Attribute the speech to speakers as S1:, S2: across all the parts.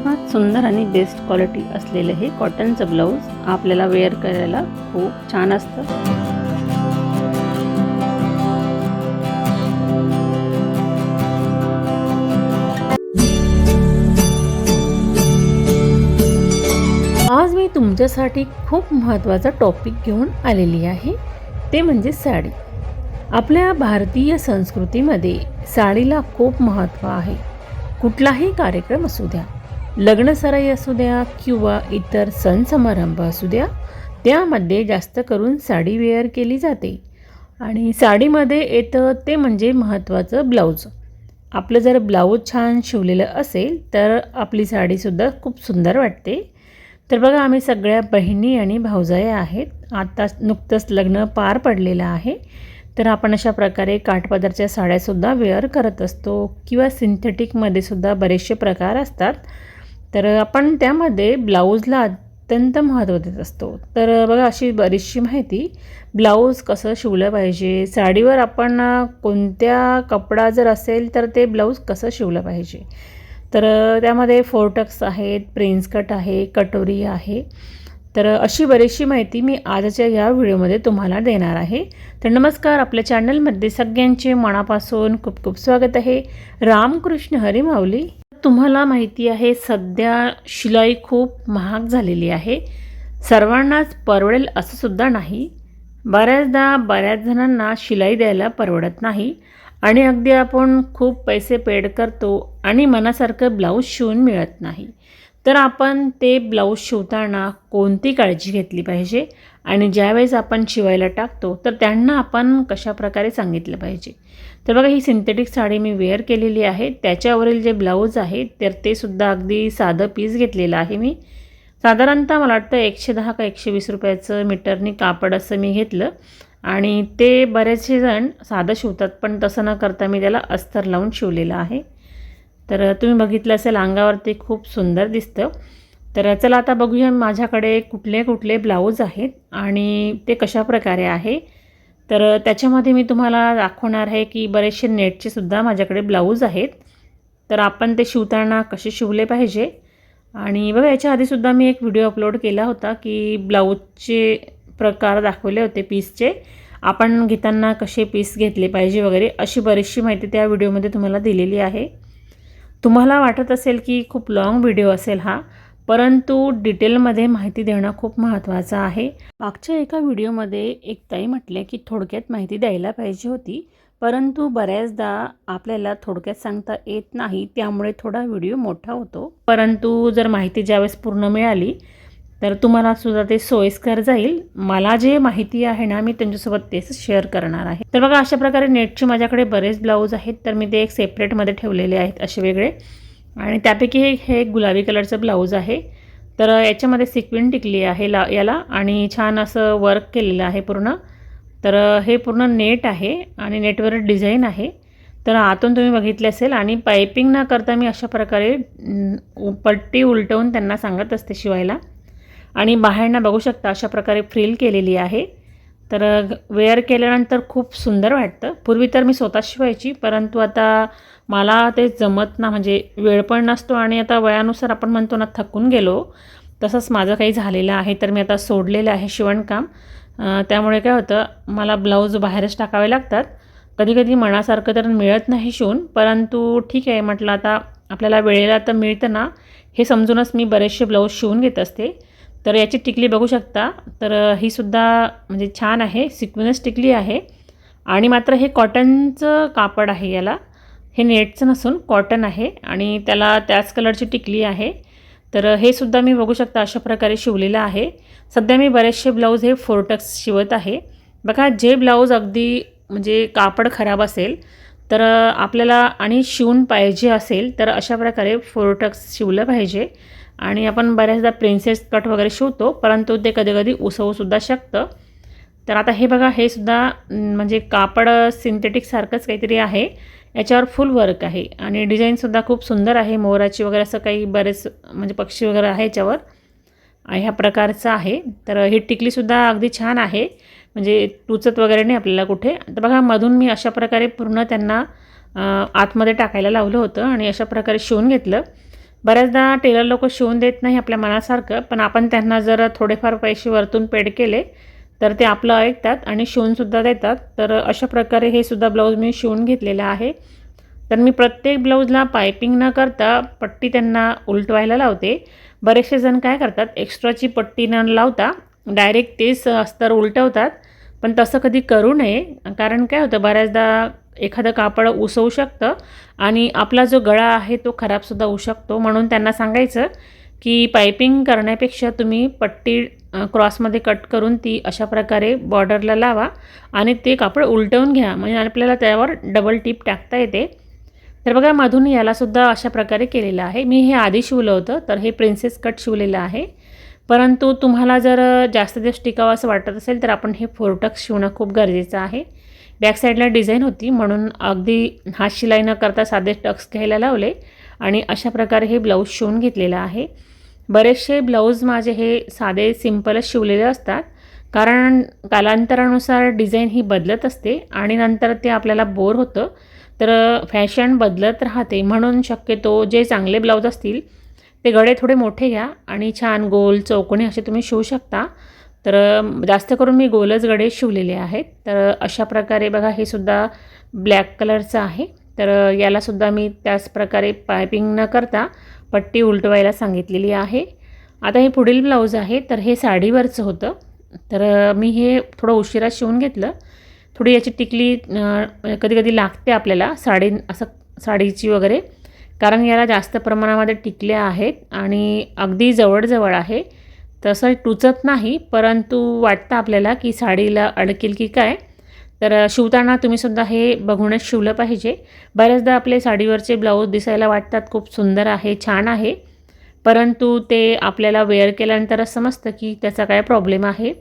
S1: सर्वात सुंदर आणि बेस्ट क्वालिटी असलेलं हे कॉटनचं ब्लाऊज आपल्याला वेअर करायला खूप छान असतं. आज मी तुमच्यासाठी खूप महत्त्वाचा टॉपिक घेऊन आलेली आहे. ते म्हणजे साडी. आपल्या भारतीय संस्कृतीमध्ये साडीला खूप महत्त्व आहे. कुठलाही कार्यक्रम असू द्या. लग्नसराई असू द्या किंवा इतर सण समारंभ असू द्या त्यामध्ये जास्त करून साडी वेअर केली जाते. आणि साडीमध्ये येतं ते म्हणजे महत्त्वाचं ब्लाऊज आपलं जर ब्लाऊज छान शिवलेलं असेल तर आपली साडीसुद्धा खूप सुंदर वाटते. तर बघा आम्ही सगळ्या बहिणी आणि भाऊजाया आहेत. आता नुकतंच लग्न पार पडलेलं आहे. तर आपण अशा प्रकारे काठपदरच्या साड्यासुद्धा वेअर करत असतो किंवा सिंथेटिकमध्ये सुद्धा बरेचसे प्रकार असतात. तर आपण त्यामध्ये ब्लाऊजला अत्यंत महत्त्व देत असतो. तर बघा अशी बरीचशी माहिती. ब्लाऊज कसं शिवलं पाहिजे? साडीवर आपण कोणत्या कपडा जर असेल तर ते ब्लाऊज कसं शिवलं पाहिजे? तर त्यामध्ये फोरटक्स आहेत प्रिन्स कट आहे कटोरी आहे. तर अशी बरीचशी माहिती मी आजच्या या व्हिडिओमध्ये तुम्हाला देणार आहे. तर नमस्कार आपल्या चॅनलमध्ये सगळ्यांचे मनापासून खूप खूप स्वागत आहे. रामकृष्ण हरी माऊली. तुम्हाला माहिती आहे सध्या शिलाई खूप महाग झालेली आहे. सर्वांनाच परवडेल असं सुद्धा नाही. बऱ्याचदा बऱ्याच जणांना शिलाई द्यायला परवडत नाही. आणि अगदी आपण खूप पैसे पेड करतो आणि मनासारखं ब्लाऊज शिवून मिळत नाही. तर आपण ते ब्लाऊज शिवताना कोणती काळजी घेतली पाहिजे? आणि ज्यावेळेस आपण शिवायला टाकतो तर त्यांना आपण कशाप्रकारे सांगितलं पाहिजे? तर बघा ही सिंथेटिक साडी मी वेअर केलेली आहे. त्याच्यावरील जे ब्लाऊज आहे तर ते सुद्धा अगदी साधं पीस घेतलेलं आहे मी. साधारणतः मला वाटतं एकशे दहा का एकशे वीस रुपयाचं मीटरनी कापड असं मी घेतलं. आणि ते बरेचसे जण साधं शिवतात पण तसं न करता मी त्याला अस्तर लावून शिवलेलं आहे. तर तुम्ही बघितलं असेल अंगावरती खूप सुंदर दिसतं. तर चला आता बघूया माझ्याकडे कुठले कुठले ब्लाऊज आहेत आणि ते कशा प्रकारे आहे. तर त्याच्यामध्ये मी तुम्हाला दाखवणार आहे की बरेचसे नेटचे सुद्धा माझ्याकडे ब्लाऊज आहेत. तर आपण ते शिवताना कसे शिवले पाहिजे. आणि बघा याच्या आधीसुद्धा मी एक व्हिडिओ अपलोड केला होता की ब्लाऊजचे प्रकार दाखवले होते पीसचे. आपण घेताना कसे पीस घेतले पाहिजे वगैरे अशी बरीचशी माहिती त्या व्हिडिओमध्ये तुम्हाला दिलेली आहे. तुम्हाला वाटत असेल की खूप लाँग व्हिडिओ असेल हा परंतु डिटेलमध्ये माहिती देणं खूप महत्त्वाचं आहे. मागच्या एका व्हिडिओमध्ये एक ताई म्हटले की थोडक्यात माहिती द्यायला पाहिजे होती परंतु बऱ्याचदा आपल्याला थोडक्यात सांगता येत नाही त्यामुळे थोडा व्हिडिओ मोठा होतो. परंतु जर माहिती ज्यावेळेस पूर्ण मिळाली तर तुम्हाला सुद्धा ते सोयीस्कर जाईल. मला जे माहिती आहे ना मी त्यांच्यासोबत तेच शेअर करणार आहे. तर बघा अशा प्रकारे नेटचे माझ्याकडे बरेच ब्लाऊज आहेत. तर मी ते एक सेपरेटमध्ये ठेवलेले आहेत असे वेगळे. आणि त्यापैकी हे एक गुलाबी कलरचं ब्लाऊज आहे. तर याच्यामध्ये सिक्विन टिकली आहे ला याला. आणि छान असं वर्क केलेलं आहे पूर्ण. तर हे पूर्ण नेट आहे आणि नेटवर डिझाईन आहे. तर आतून तुम्ही बघितले असेल. आणि पायपिंग न करता मी अशा प्रकारे पट्टी उलटवून त्यांना सांगत असते शिवायला. आणि बाहेरनं बघू शकता अशा प्रकारे फ्रिल केलेली आहे. तर वेअर केल्यानंतर खूप सुंदर वाटतं. पूर्वी तर मी स्वतः शिवायची परंतु आता मला ते जमत ना म्हणजे वेळ पण नसतो आणि आता वयानुसार आपण म्हणतो ना थकून गेलो. तसंच माझं काही झालेलं आहे तर मी आता सोडलेलं आहे शिवणकाम. त्यामुळे काय होतं मला ब्लाऊज बाहेरच टाकावे लागतात. कधी कधी मनासारखं तर मिळत नाही शिवून परंतु ठीक आहे म्हटलं आता आपल्याला वेळेला तर मिळतं ना. हे समजूनच मी बरेचसे ब्लाऊज शिवून घेत असते. तर याची टिकली बघू शकता. तर ही सुद्धा म्हणजे छान आहे. सिक्विनस टिकली आहे. आणि मात्र हे कॉटनचं कापड आहे याला. हे नेटचं नसून कॉटन आहे आणि त्याला त्याच कलरची टिकली आहे. तर हे सुद्धा मी बघू शकता अशा प्रकारे शिवलेलं आहे. सध्या मी बरेचसे ब्लाऊज हे फोरटक्स शिवत आहे. बघा जे ब्लाऊज अगदी म्हणजे कापड खराब असेल तर आपल्याला आणि शिवून पाहिजे असेल तर अशा प्रकारे फोरटक्स शिवलं पाहिजे. आणि आपण बऱ्याचदा प्रिन्सेस कट वगैरे शिवतो परंतु ते कधी कधी उसवूसुद्धा शकतं. तर आता हे बघा हे सुद्धा म्हणजे कापड सिंथेटिकसारखंच काहीतरी आहे. याच्यावर फुल वर्क आहे आणि डिझाईनसुद्धा खूप सुंदर आहे. मोराची वगैरे असं काही बरेच म्हणजे पक्षी वगैरे आहे याच्यावर. ह्या प्रकारचं आहे. तर ही टिकलीसुद्धा अगदी छान आहे. म्हणजे टुचत वगैरे नाही आपल्याला कुठे. तर बघा मधून मी अशा प्रकारे पूर्ण त्यांना आतमध्ये टाकायला लावलं होतं आणि अशा प्रकारे शिवून घेतलं. बऱ्याचदा टेलर लोक शिवून देत नाही आपल्या मनासारखं पण आपण त्यांना जर थोडेफार पैसे वरतून पेड केले तर ते आपलं ऐकतात आणि शिवूनसुद्धा देतात. तर अशा प्रकारे हे सुद्धा ब्लाऊज मी शिवून घेतलेलं आहे. तर मी प्रत्येक ब्लाऊजला पायपिंग न करता पट्टी त्यांना उलटवायला लावते. बरेचसे जण काय करतात एक्स्ट्राची पट्टी न लावता डायरेक्ट तेच अस्तर उलटवतात. पण तसं कधी करू नये. कारण काय होतं बऱ्याचदा एखादं कापड उसवू शकतं आणि आपला जो गळा आहे तो खराबसुद्धा होऊ शकतो. म्हणून त्यांना सांगायचं की पायपिंग करण्यापेक्षा तुम्ही पट्टी क्रॉसमध्ये कट करून ती अशा प्रकारे बॉर्डरला लावा आणि ते कापड उलटवून घ्या. म्हणजे आपल्याला त्यावर डबल टीप टाकता येते. तर बघा मधून यालासुद्धा अशा प्रकारे केलेलं आहे. मी हे आधी शिवलं होतं तर हे प्रिन्सेस कट शिवलेलं आहे. परंतु तुम्हाला जर जास्त दिवस टिकावं असं वाटत असेल तर आपण हे फोरटक्स शिवणं खूप गरजेचं आहे. बॅक साईडला डिझाईन होती म्हणून अगदी हात शिलाई न करता साधे टक्स घ्यायला लावले आणि अशा प्रकारे हे ब्लाऊज शिवून घेतलेलं आहे. बरेचसे ब्लाऊज माझे हे साधे सिम्पलच शिवलेले असतात. कारण कालांतरानुसार डिझाईन ही बदलत असते आणि नंतर ते आपल्याला बोर होतं. तर फॅशन बदलत राहते म्हणून शक्यतो जे चांगले ब्लाऊज असतील ते गळे थोडे मोठे घ्या आणि छान गोल चौकोनी असे तुम्ही शिवू शकता. तर जास्त करून मी गोलच गडे शिवलेले आहेत. तर अशा प्रकारे बघा हे सुद्धा ब्लॅक कलरचं आहे. तर यालासुद्धा मी त्याच प्रकारे पायपिंग न करता पट्टी उलटवायला सांगितलेली आहे. आता हे पुढील ब्लाऊज आहे. तर हे साडीवरचं होतं. तर मी हे थोडं उशिरा शिवून घेतलं. थोडी याची टिकली कधी कधी लागते आपल्याला साडी असं साडीची वगैरे. कारण याला जास्त प्रमाणामध्ये टिकल्या आहेत आणि अगदी जवळजवळ आहे. तसं टुचत नाही परंतु वाटतं आपल्याला की साडीला अडकेल की काय. तर शिवताना तुम्हीसुद्धा हे बघूनच शिवलं पाहिजे. बऱ्याचदा आपले साडीवरचे ब्लाऊज दिसायला वाटतात खूप सुंदर आहे छान आहे. परंतु ते आपल्याला वेअर केल्यानंतरच समजतं की त्याचा काय प्रॉब्लेम आहे.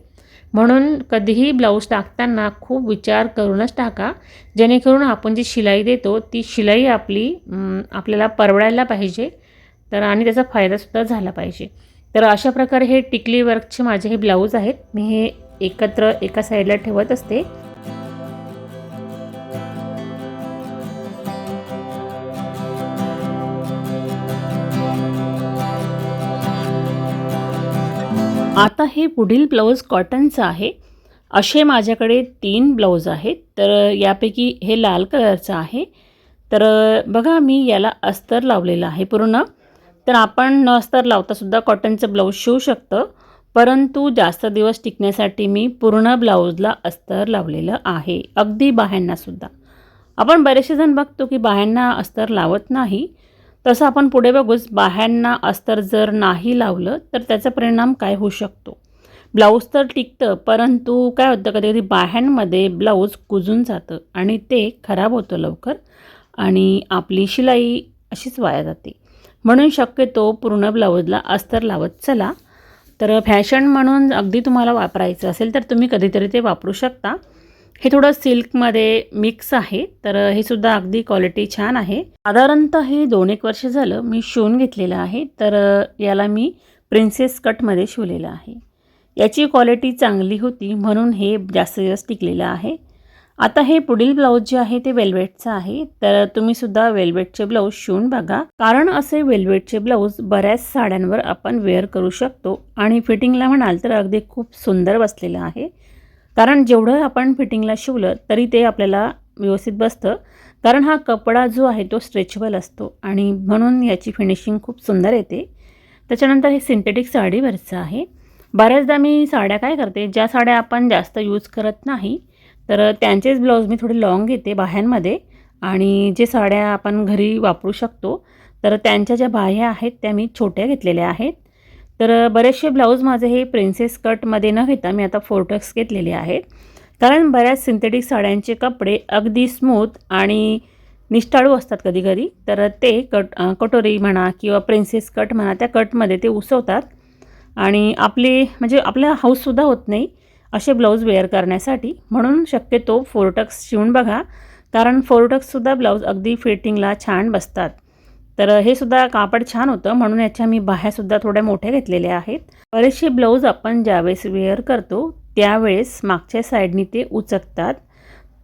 S1: म्हणून कधीही ब्लाऊज टाकताना खूप विचार करूनच टाका. जेणेकरून आपण जी शिलाई देतो ती शिलाई आपली आपल्याला परवडायला पाहिजे. तर आणि त्याचा फायदासुद्धा झाला पाहिजे. तर अशा प्रकारे हे टिकली वर्कचे माझे हे ब्लाऊज आहेत. मी हे एकत्र एका साईडला ठेवत असते. आता हे पुढील ब्लाऊज कॉटनचं आहे. असे माझ्याकडे तीन ब्लाऊज आहेत. तर यापैकी हे लाल कलरचं आहे. तर बघा मी याला अस्तर लावलेलं आहे पूर्ण. तर आपण न अस्तर लावतासुद्धा कॉटनचं ब्लाऊज शिवू शकतं. परंतु जास्त दिवस टिकण्यासाठी मी पूर्ण ब्लाऊजला अस्तर लावलेलं आहे. अगदी बाह्यांनासुद्धा आपण बरेचसे जण बघतो की बाह्यांना अस्तर लावत नाही. तसं आपण पुढे बघूच बाह्यांना अस्तर जर नाही लावलं तर त्याचा परिणाम काय होऊ शकतो? ब्लाऊज तर टिकतं परंतु काय होतं कधी कधी बाह्यांमध्ये ब्लाऊज कुजून जातं आणि ते खराब होतं लवकर आणि आपली शिलाई अशीच वाया जाते. म्हणून शक्यतो पूर्ण ब्लाऊजला अस्तर लावत चला. तर फॅशन म्हणून अगदी तुम्हाला वापरायचं असेल तर तुम्ही कधीतरी ते वापरू शकता. हे थोडं सिल्कमध्ये मिक्स आहे. तर हे सुद्धा अगदी क्वालिटी छान आहे. साधारणतः हे दोन एक वर्ष झालं मी शिवून घेतलेलं आहे. तर याला मी प्रिन्सेस कटमध्ये शिवलेलं आहे. याची क्वालिटी चांगली होती म्हणून हे जास्त दिवस टिकलेलं आहे. आता हे पुढील ब्लाऊज जे आहे ते वेल्वेटचं आहे. तर तुम्ही सुद्धा वेल्वेटचे ब्लाऊज शिवून बघा. कारण असे वेल्वेटचे ब्लाऊज बऱ्याच साड्यांवर आपण वेअर करू शकतो. आणि फिटिंगला म्हणाल तर अगदी खूप सुंदर बसलेलं आहे. कारण जेवढं आपण फिटिंगला शिवलं तरी ते आपल्याला व्यवस्थित बसतं. कारण हा कपडा जो आहे तो स्ट्रेचेबल असतो. आणि म्हणून याची फिनिशिंग खूप सुंदर येते. त्याच्यानंतर हे सिंथेटिक साडीवरचं आहे. बऱ्याचदा मी साड्या काय करते ज्या साड्या आपण जास्त यूज करत नाही तर त्यांचेच ब्लाऊज मी थोडे लॉंग घेते बाह्यांमध्ये. आणि जे साड्या आपण घरी वापरू शकतो तर त्यांच्या ज्या बाह्या आहेत त्या मी छोट्या घेतलेल्या आहेत. तर बरेचसे ब्लाऊज माझे हे प्रिन्सेस कटमध्ये न घेता मी आता फोर्टक्स घेतलेले आहेत. कारण बऱ्याच सिंथेटिक साड्यांचे कपडे अगदी स्मूथ आणि निष्ठाळू असतात कधी कधी तर ते कट कटोरी म्हणा किंवा प्रिन्सेस कट म्हणा त्या कटमध्ये ते उसवतात. आणि आपले म्हणजे आपल्या हाऊससुद्धा होत नाही. असे ब्लाऊज वेअर करण्यासाठी. म्हणून शक्यतो फोरटक्स शिवून बघा. कारण फोरटक्ससुद्धा ब्लाऊज अगदी फिटिंगला छान बसतात. तर हे सुद्धा कापड छान होतं. म्हणून याच्या मी बाह्यासुद्धा थोड्या मोठ्या घेतलेल्या आहेत. बरेचसे ब्लाऊज आपण ज्यावेळेस वेअर करतो त्यावेळेस मागच्या साईडनी ते उचकतात.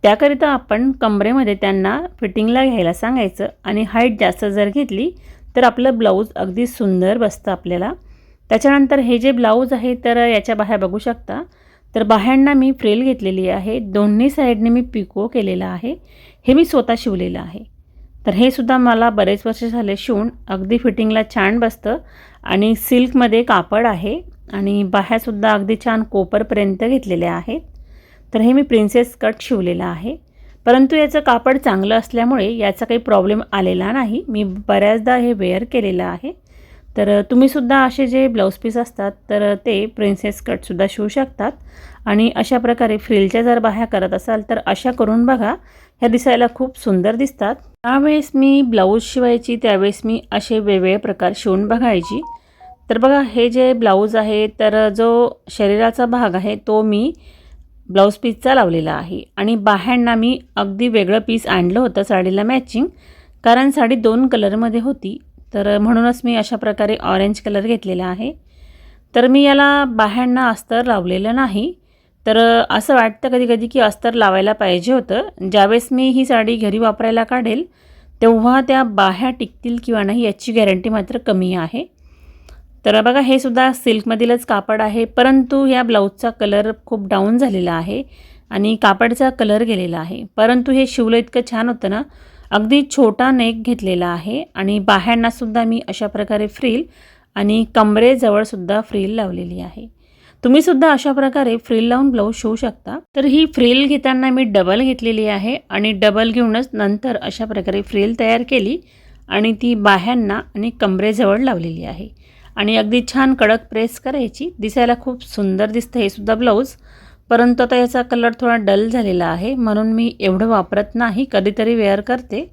S1: त्याकरिता आपण कमरेमध्ये त्यांना फिटिंगला घ्यायला सांगायचं आणि हाईट जास्त जर घेतली तर आपलं ब्लाऊज अगदी सुंदर बसतं आपल्याला. त्याच्यानंतर हे जे ब्लाऊज आहे तर याच्या बाह्या बघू शकता. तर बाह्यांना मी फ्रेल घेतलेली आहे. दोन्ही साईडने मी पिको केलेला आहे. हे मी स्वतः शिवलेलं आहे. तर हे सुद्धा मला बरेच वर्ष झाले शिवून. अगदी फिटिंगला छान बसतं आणि सिल्कमध्ये कापड आहे आणि बाह्यासुद्धा अगदी छान कोपरपर्यंत घेतलेल्या आहेत. तर हे मी प्रिन्सेस कट शिवलेलं आहे. परंतु याचं कापड चांगलं असल्यामुळे याचा काही प्रॉब्लेम आलेला नाही. मी बऱ्याचदा हे वेअर केलेलं आहे. तर तुम्हीसुद्धा असे जे ब्लाऊज पीस असतात तर ते प्रिन्सेस कटसुद्धा शिवू शकतात. आणि अशा प्रकारे फ्रिलच्या जर बाह्या करत असाल तर अशा करून बघा ह्या दिसायला खूप सुंदर दिसतात. त्यावेळेस मी ब्लाऊज शिवायची त्यावेळेस मी असे वेगवेगळे प्रकार शिवून बघायची. तर बघा हे जे ब्लाऊज आहे तर जो शरीराचा भाग आहे तो मी ब्लाऊज पीसचा लावलेला आहे. आणि बाह्यांना मी अगदी वेगळं पीस आणलं होतं साडीला मॅचिंग कारण साडी दोन कलरमध्ये होती. तर म्हणूनच मी अशा प्रकारे ऑरेंज कलर घेतलेला आहे. तर मी याला बाह्यांना अस्तर लावलेलं नाही. तर असं वाटतं कधी कधी की अस्तर लावायला पाहिजे होतं. ज्यावेळेस मी ही साडी घरी वापरायला काढेल तेव्हा त्या बाह्या टिकतील किंवा नाही याची गॅरंटी मात्र कमी आहे. तर बघा हे सुद्धा सिल्कमधीलच कापड आहे. परंतु या ब्लाऊजचा कलर खूप डाऊन झालेला आहे आणि कापडचा कलर गेलेला आहे. परंतु हे शिवलं इतकं छान होतं ना अगदी छोटा नेक घेतलेला आहे आणि बाह्यांनासुद्धा मी अशा प्रकारे फ्रील आणि कमरेजवळसुद्धा फ्रील लावलेली आहे. तुम्हीसुद्धा अशा प्रकारे फ्रील लावून ब्लाऊज शिवू शकता. तर ही फ्रील घेताना मी डबल घेतलेली आहे आणि डबल घेऊनच नंतर अशा प्रकारे फ्रील तयार केली आणि ती बाह्यांना आणि कमरेजवळ लावलेली आहे. आणि अगदी छान कडक प्रेस करायची. दिसायला खूप सुंदर दिसतं हे सुद्धा ब्लाऊज. परंतु आता याचा कलर थोडा डल झालेला आहे म्हणून मी एवढं वापरत नाही कधीतरी वेअर करते.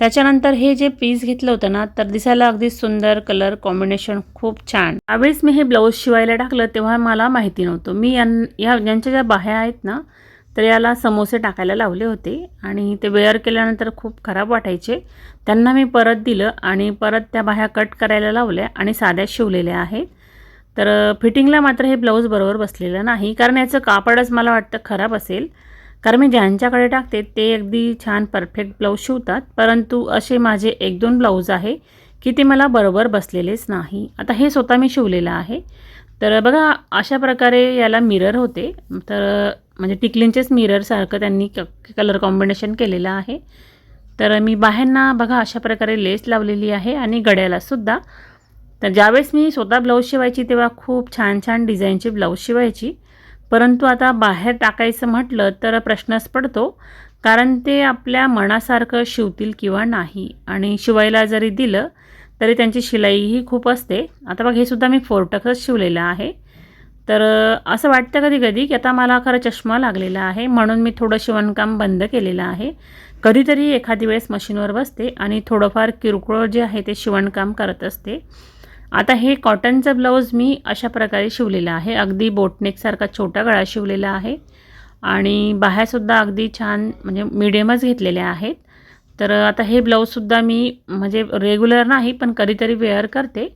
S1: त्याच्यानंतर हे जे पीस घेतलं होतं ना तर दिसायला अगदी सुंदर कलर कॉम्बिनेशन खूप छान. त्यावेळेस मी हे ब्लाऊज शिवायला टाकलं तेव्हा मला माहिती नव्हतं. मी यां या यांच्या ज्या बाह्या आहेत ना तर याला समोसे टाकायला लावले होते आणि ते वेअर केल्यानंतर खूप खराब वाटायचे. त्यांना मी परत दिलं आणि परत त्या बाह्या कट करायला लावल्या आणि साध्या शिवलेल्या आहेत. तर फिटिंगला मात्र हे ब्लाऊज बरोबर बसलेलं नाही. कारण याचं कापडच मला वाटतं खराब असेल. कारण मी ज्यांच्याकडे टाकते ते अगदी छान परफेक्ट ब्लाऊज शिवतात. परंतु असे माझे एक दोन ब्लाऊज आहे की ते मला बरोबर बसलेलेच नाही. आता हे स्वतः मी शिवलेलं आहे. तर बघा अशा प्रकारे याला मिरर होते. तर म्हणजे टिकलींचेच मिररसारखं त्यांनी क कलर कॉम्बिनेशन केलेलं आहे. तर मी बाहेरना बघा अशा प्रकारे लेस लावलेली आहे आणि गड्यालासुद्धा तर ज्यावेळेस मी स्वतः ब्लाऊज शिवायची तेव्हा खूप छान छान डिझाईनचे ब्लाऊज शिवायची. परंतु आता बाहेर टाकायचं म्हटलं तर प्रश्नच पडतो. कारण ते आपल्या मनासारखं शिवतील किंवा नाही. आणि शिवायला जरी दिलं तरी त्यांची शिलाईही खूप असते. आता बघ हे सुद्धा मी फोरटकच शिवलेलं आहे. तर असं वाटतं कधी कधी की आता मला खरं चष्मा लागलेला आहे. म्हणून मी थोडं शिवणकाम बंद केलेलं आहे. कधीतरी एखादी वेळेस मशीनवर बसते आणि थोडंफार किरकोळ जे आहे ते शिवणकाम करत असते. आता हे कॉटनचं ब्लाऊज मी अशा प्रकारे शिवलेलं आहे. अगदी बोटनेकसारखा छोटा गळा शिवलेला आहे. आणि बाह्यासुद्धा अगदी छान म्हणजे मिडियमच घेतलेल्या आहेत. तर आता हे ब्लाऊजसुद्धा मी म्हणजे रेग्युलर नाही पण कधीतरी वेअर करते.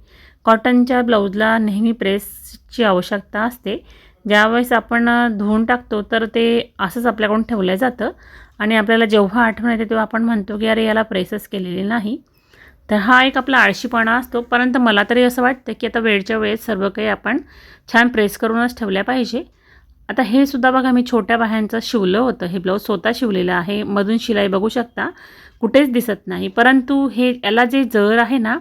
S1: कॉटनच्या ब्लाऊजला नेहमी प्रेसची आवश्यकता असते. ज्यावेळेस आपण धुवून टाकतो तर ते असंच आपल्याकडून ठेवलं जातं. आणि आपल्याला जेव्हा आठवण येते तेव्हा आपण म्हणतो की अरे याला प्रेसच केलेली नाही. तर हा एक आपला आळशीपणा असतो. परंतु मला तरी असं वाटतं की आता वेळच्या वेळेस सर्व काही आपण छान प्रेस करूनच ठेवल्या पाहिजे. आता हे सुद्धा बघा मी छोट्या बाह्यांचं शिवलं होतं. हे ब्लाऊज स्वतः शिवलेलं आहे. मधून शिलाई बघू शकता. कुठेच दिसत नाही. परंतु हे याला जे जर आहे ना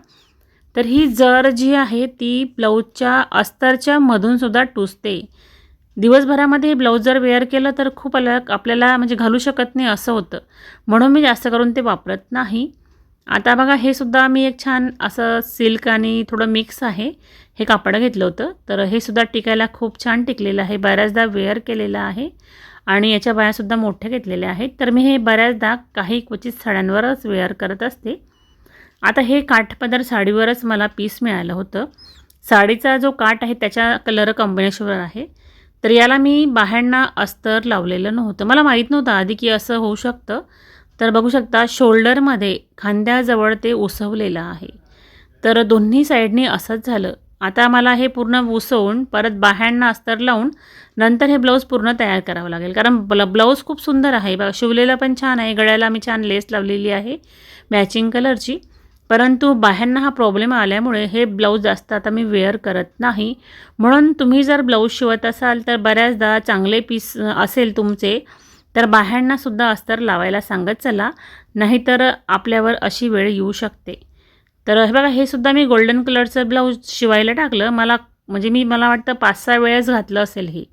S1: तर ही जर जी आहे ती ब्लाऊजच्या अस्तरच्या मधूनसुद्धा टुसते. दिवसभरामध्ये हे ब्लाऊज जर वेअर केलं तर खूप आपल्याला म्हणजे घालू शकत नाही असं होतं. म्हणून मी जास्त करून ते वापरत नाही. आता बघा हे सुद्धा मी एक छान असं सिल्क आणि थोडं मिक्स आहे. हे कापड घेतलं होतं. तर हे सुद्धा टिकायला खूप छान टिकलेलं आहे. बऱ्याचदा वेअर केलेलं आहे. आणि याच्या बायासुद्धा मोठ्या घेतलेल्या आहेत. तर मी हे बऱ्याचदा काही क्वचित साड्यांवरच वेअर करत असते. आता हे काठपदर साडीवरच मला पीस मिळालं होतं. साडीचा जो काठ आहे त्याच्या कलर कॉम्बिनेशनवर आहे. तर याला मी बाहेरना अस्तर लावलेलं नव्हतं. मला माहीत नव्हतं आधी की असं होऊ शकतं. तर बघू शकता शोल्डरमध्ये खांद्याजवळ ते उसवलेलं आहे. तर दोन्ही साईडने असंच झालं. आता मला हे पूर्ण उसवून परत बाह्यांना अस्तर लावून नंतर हे ब्लाऊज पूर्ण तयार करावं लागेल. कारण ब्ल ब्लाऊज खूप सुंदर आहे. बघा शिवलेलं पण छान आहे. गळ्याला मी छान लेस लावलेली आहे मॅचिंग कलरची परंतु बाह्यांना हा प्रॉब्लेम आल्यामुळे हे ब्लाऊज जास्त आता मी वेअर करत नाही. म्हणून तुम्ही जर ब्लाऊज शिवत असाल तर बऱ्याचदा चांगले पीस असेल तुमचे तर बाह्यांनासुद्धा अस्तर लावायला सांगत चला नाहीतर आपल्यावर अशी वेळ येऊ शकते. तर हे बघा हे सुद्धा मी गोल्डन कलरचं ब्लाऊज शिवायला टाकलं. मला म्हणजे मी मला वाटतं पाच सहा वेळेस घातलं असेल हे.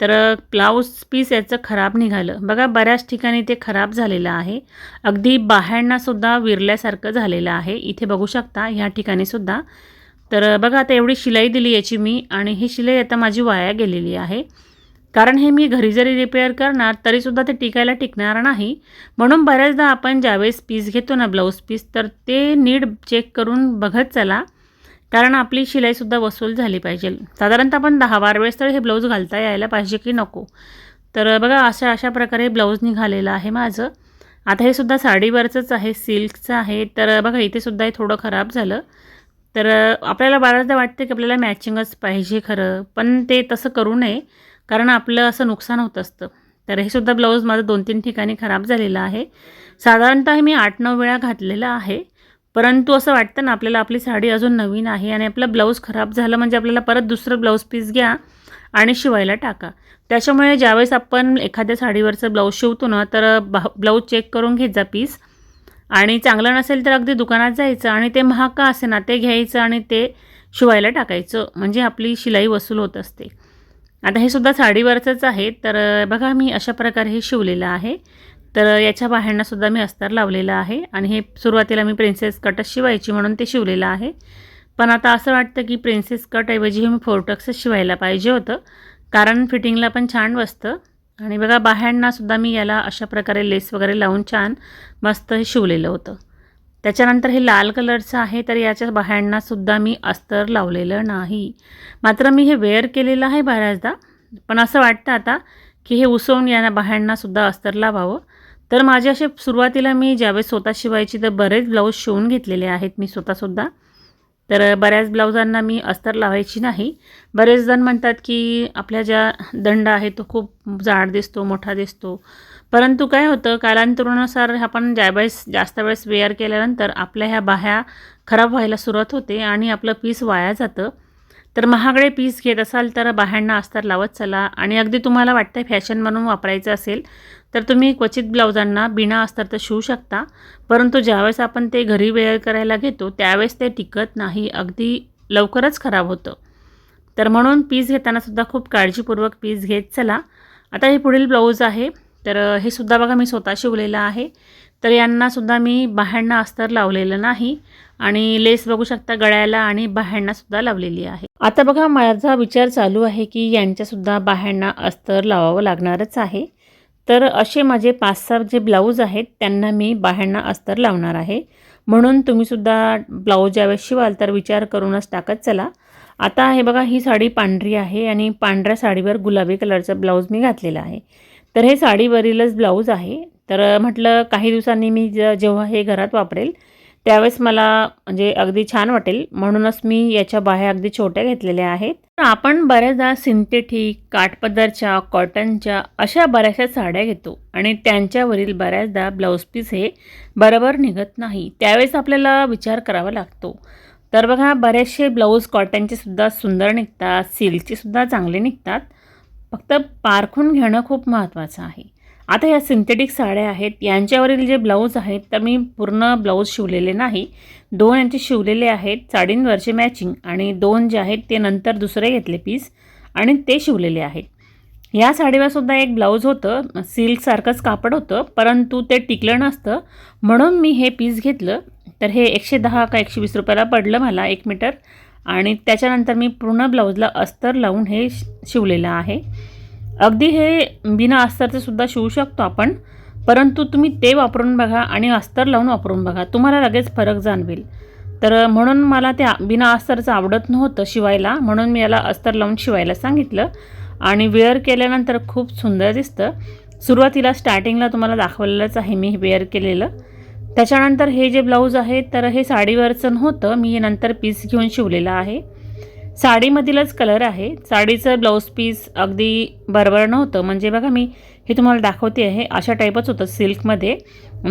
S1: तर ब्लाऊज पीस याचं खराब निघालं. बघा बऱ्याच ठिकाणी ते खराब झालेलं आहे. अगदी बाहेरनासुद्धा विरल्यासारखं झालेलं आहे. इथे बघू शकता ह्या ठिकाणीसुद्धा तर बघा आता एवढी शिलाई दिली याची मी आणि ही शिलाई आता माझी वाया गेलेली आहे. कारण हे मी घरी जरी रिपेअर करणार तरीसुद्धा ते टिकायला टिकणार नाही. म्हणून बऱ्याचदा आपण ज्यावेळेस पीस घेतो ना ब्लाऊज पीस तर ते नीट चेक करून बघत चला. कारण आपली शिलाईसुद्धा वसूल झाली पाहिजे. साधारणतः आपण दहा बारा वेळेस तर हे ब्लाऊज घालता यायला पाहिजे की नको. तर बघा अशा अशा प्रकारे ब्लाऊज निघालेलं आहे माझं. आता हे सुद्धा साडीवरचंच आहे सिल्कचं आहे. तर बघा इथे सुद्धा हे थोडं खराब झालं. तर आपल्याला बऱ्याचदा वाटते की आपल्याला मॅचिंगच पाहिजे खरं. पण ते तसं करू नये. कारण आपलं असं नुकसान होत असतं. तर हे सुद्धा ब्लाऊज माझं दोन तीन ठिकाणी खराब झालेलं आहे. साधारणतः मी आठ नऊ वेळा घातलेलं आहे. परंतु असं वाटतं ना आपल्याला आपली साडी अजून नवीन आहे आणि आपलं ब्लाऊज खराब झालं म्हणजे आपल्याला परत दुसरं ब्लाऊज पीस घ्या आणि शिवायला टाका. त्याच्यामुळे ज्यावेळेस आपण एखाद्या साडीवरचं ब्लाऊज शिवतो ना तर ब्लाऊज चेक करून घेत जा पीस आणि चांगलं नसेल तर अगदी दुकानात जायचं आणि ते महाग का असे ना ते घ्यायचं आणि ते शिवायला टाकायचं. म्हणजे आपली शिलाई वसूल होत असते. आता हे सुद्धा साडीवरचंच आहे. तर बघा मी अशा प्रकारे हे शिवलेलं आहे. तर याच्या बाहेरनासुद्धा मी अस्तर लावलेलं आहे आणि हे सुरुवातीला मी प्रिन्सेस कटच शिवायची म्हणून ते शिवलेलं आहे. पण आता असं वाटतं की प्रिन्सेस कटऐवजी हे मी फोरटक्सच शिवायला पाहिजे होतं. कारण फिटिंगला पण छान बसतं. आणि बघा बाहेरनासुद्धा मी याला अशा प्रकारे लेस वगैरे लावून छान मस्त हे शिवलेलं होतं. त्याच्यानंतर हे लाल कलरचं आहे तर याच्या बाह्यांनासुद्धा मी अस्तर लावलेलं नाही. मात्र मी हे वेअर केलेलं आहे बऱ्याचदा पण असं वाटतं आता की हे उसवून या बाह्यांनासुद्धा अस्तर लावावं. तर माझे असे सुरुवातीला मी ज्यावेळेस स्वतः शिवायची तर बरेच ब्लाऊज शिवून घेतलेले आहेत मी स्वतःसुद्धा. तर बऱ्याच ब्लाऊजांना मी अस्तर लावायची नाही. बरेच जण म्हणतात की आपल्या ज्या दंड आहे तो खूप जाड दिसतो मोठा दिसतो. परंतु काय होतं कालांतरानुसार आपण ज्यावेळेस जास्त वेळेस वेअर केल्यानंतर आपल्या ह्या बाह्या खराब व्हायला सुरुवात होते आणि आपलं पीस वाया जातं. तर महागडे पीस घेत असाल तर बाह्यांना अस्तर लावत चला. आणि अगदी तुम्हाला वाटतं फॅशन म्हणून वापरायचं असेल तर तुम्ही क्वचित ब्लाऊजांना बिना अस्तर तर शिवू शकता. परंतु ज्यावेळेस आपण ते घरी वेअर करायला घेतो त्यावेळेस ते टिकत नाही अगदी लवकरच खराब होतं. तर म्हणून पीस घेतानासुद्धा खूप काळजीपूर्वक पीस घेत चला. आता हे पुढील ब्लाऊज आहे. तर हे सुद्धा बघा मी स्वतः शिवलेलं आहे. तर यांनासुद्धा मी बाह्यांना अस्तर लावलेलं नाही आणि लेस बघू शकता गळ्याला आणि बाह्यांनासुद्धा लावलेली आहे. आता बघा माझा विचार चालू आहे की यांच्यासुद्धा बाह्यांना अस्तर लावावं लागणारच आहे. तर असे माझे पाच सहा जे ब्लाऊज आहेत त्यांना मी बाह्यांना अस्तर लावणार आहे. म्हणून तुम्हीसुद्धा ब्लाऊज ज्यावेळेस शिवाल तर विचार करूनच टाकत चला. आता हे बघा ही साडी पांढरी आहे आणि पांढऱ्या साडीवर गुलाबी कलरचं ब्लाऊज मी घातलेला आहे. तर हे साडीवरीलच ब्लाऊज आहे. तर म्हटलं काही दिवसांनी मी ज जेव्हा हे घरात वापरेल त्यावेळेस मला म्हणजे अगदी छान वाटेल. म्हणूनच मी याच्या बाहेर अगदी छोट्या घेतलेल्या आहेत. आपण बऱ्याचदा सिंथेटिक काठपदरच्या कॉटनच्या अशा बऱ्याचशा साड्या घेतो आणि त्यांच्यावरील बऱ्याचदा ब्लाऊज पीस हे बरोबर निघत नाही. त्यावेळेस आपल्याला विचार करावा लागतो. तर बघा बरेचसे ब्लाऊज कॉटनचे सुद्धा सुंदर निघतात सिल्कचे सुद्धा चांगले निघतात. फक्त पारखून घेणं खूप महत्त्वाचं आहे. आता या सिंथेटिक साड्या आहेत यांच्यावरील जे ब्लाऊज आहेत तर मी पूर्ण ब्लाऊज शिवलेले नाही. दोन यांचे शिवलेले आहेत साडींवरचे मॅचिंग आणि दोन जे आहेत ते नंतर दुसरे घेतले पीस आणि ते शिवलेले आहेत. या साडीवरसुद्धा एक ब्लाऊज होतं सिल्कसारखंच कापड होतं परंतु ते टिकलं नसतं. म्हणून मी हे पीस घेतलं. तर हे एकशे दहा का एकशे वीस रुपयाला पडलं मला एक मीटर आणि त्याच्यानंतर मी पूर्ण ब्लाऊजला अस्तर लावून हे शिवलेलं आहे. अगदी हे बिना अस्तरचंसुद्धा शिवू शकतो आपण परंतु तुम्ही ते वापरून बघा आणि अस्तर लावून वापरून बघा. तुम्हाला लगेच फरक जाणवेल. तर म्हणून मला ते बिना अस्तरचं आवडत नव्हतं शिवायला म्हणून मी याला अस्तर लावून शिवायला सांगितलं. आणि वेअर केल्यानंतर खूप सुंदर दिसतं. सुरुवातीला स्टार्टिंगला तुम्हाला दाखवलेलंच आहे मी वेअर केलेलं. त्याच्यानंतर हे जे ब्लाऊज आहे तर हे साडीवरचं नव्हतं. मी हे नंतर पीस घेऊन शिवलेलं आहे. साडीमधीलच कलर आहे. साडीचं ब्लाऊज पीस अगदी बरोबर नव्हतं. म्हणजे बघा मी हे तुम्हाला दाखवते आहे. अशा टाईपच होतं सिल्कमध्ये.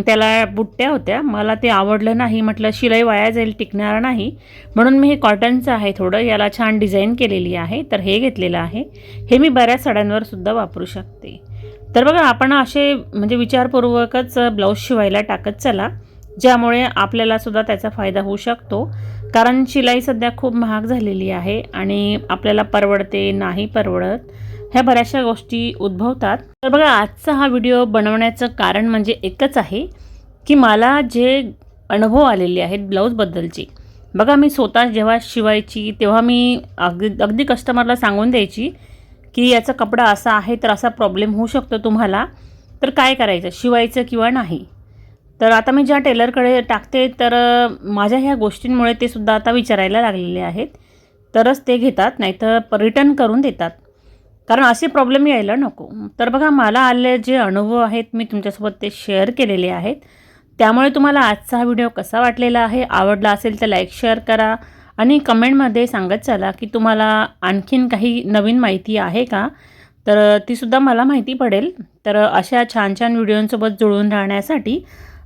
S1: त्याला बुट्ट्या होत्या. मला ते आवडलं नाही. म्हटलं शिलाई वाया जाईल टिकणार नाही. म्हणून मी हे कॉटनचं आहे थोडं. याला छान डिझाईन केलेली आहे. तर हे घेतलेलं आहे. हे मी बऱ्याच साड्यांवर सुद्धा वापरू शकते. तर बघा आपण असे म्हणजे विचारपूर्वकच ब्लाऊज शिवायला टाकत चला ज्यामुळे आपल्याला सुद्धा त्याचा फायदा होऊ शकतो. कारण शिलाई सध्या खूप महाग झालेली आहे आणि आपल्याला परवडते नाही परवडत ह्या बऱ्याचशा गोष्टी उद्भवतात. तर बघा आजचा हा व्हिडिओ बनवण्याचं कारण म्हणजे एकच आहे की मला जे अनुभव आलेले आहेत ब्लाऊजबद्दलचे बघा मी स्वतः जेव्हा शिवायची तेव्हा मी अगदी अगदी कस्टमरला सांगून द्यायची की याचा कपडा असा आहे तर असा प्रॉब्लेम होऊ शकतो तुम्हाला. तर काय करायचं? शिवायचं किंवा नाही? तर आता मी ज्या टेलरकडे टाकते तर माझ्या ह्या गोष्टींमुळे ते सुद्धा आता विचारायला लागलेले आहेत. तरच ते घेतात नाहीतर रिटर्न करून देतात. कारण असे प्रॉब्लेम यायला नको. तर बघा मला आले जे अनुभव आहेत मी तुमच्यासोबत ते शेअर केलेले आहेत. त्यामुळे तुम्हाला आजचा हा व्हिडिओ कसा वाटलेला आहे? आवडला असेल तर लाईक शेअर करा. आणि कमेंटमध्ये सांगत चला की तुम्हाला आणखीन काही नवीन माहिती आहे का? तर तीसुद्धा मला माहिती पडेल. तर अशा छान छान व्हिडिओंसोबत जुळून राहण्यासाठी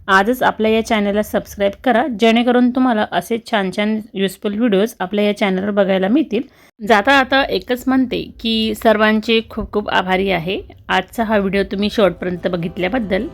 S1: आजच आपल्या या चॅनलला सबस्क्राईब करा. जेणेकरून तुम्हाला असे छान छान युजफुल व्हिडिओज आपल्या या चॅनलवर बघायला मिळतील. जाता आता एकच म्हणते की सर्वांचे खूप खूप आभारी आहे. आजचा हा व्हिडिओ तुम्ही शेवटपर्यंत बघितल्याबद्दल.